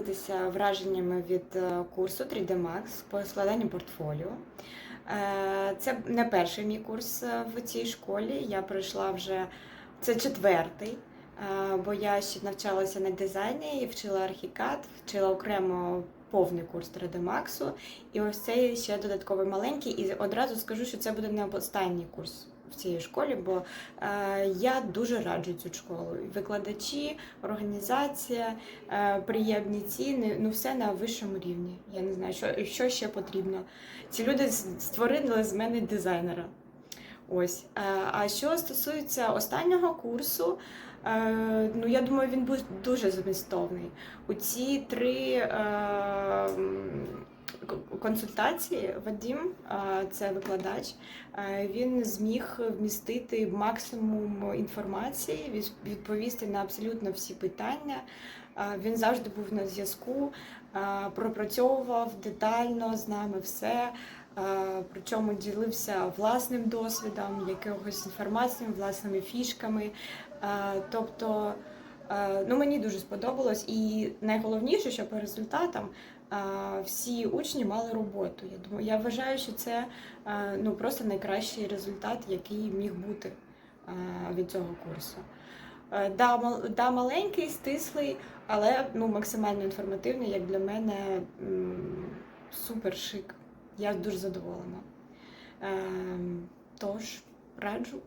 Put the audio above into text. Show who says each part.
Speaker 1: поділитися враженнями від е, курсу 3D Max по складанню портфоліо. Е, Це не перший мій курс е, в цій школі. Я пройшла вже це четвертий, бо я ще навчалася на дизайні і вчила архікад, вчила окремо повний курс 3D Max. І ось цей ще додатковий маленький. І одразу скажу, що це буде не останній курс в цій школі, бо е, я дуже раджу цю школу. Викладачі, організація, е, приємні ціни, ну все на вищому рівні. Я не знаю, що, що ще потрібно. Ці люди створили з мене дизайнера. Ось. Е, А що стосується останнього курсу, е, ну я думаю, він був дуже змістовний. У ці три е, консультації Вадім, е, це викладач, він зміг вмістити максимум інформації, відповісти на абсолютно всі питання. Він завжди був на зв'язку, пропрацьовував детально з нами все. Причому ділився власним досвідом, якогось інформацією, власними фішками. Тобто, ну мені дуже сподобалось, і найголовніше, що по результатам е, всі учні мали роботу. Я думаю, я вважаю, що це е, ну просто найкращий результат, який міг бути е, від цього курсу. Е, Да, да, маленький, стислий, але ну, максимально інформативний, як для мене супер шик. Я дуже задоволена. Ем, Тож, раджу.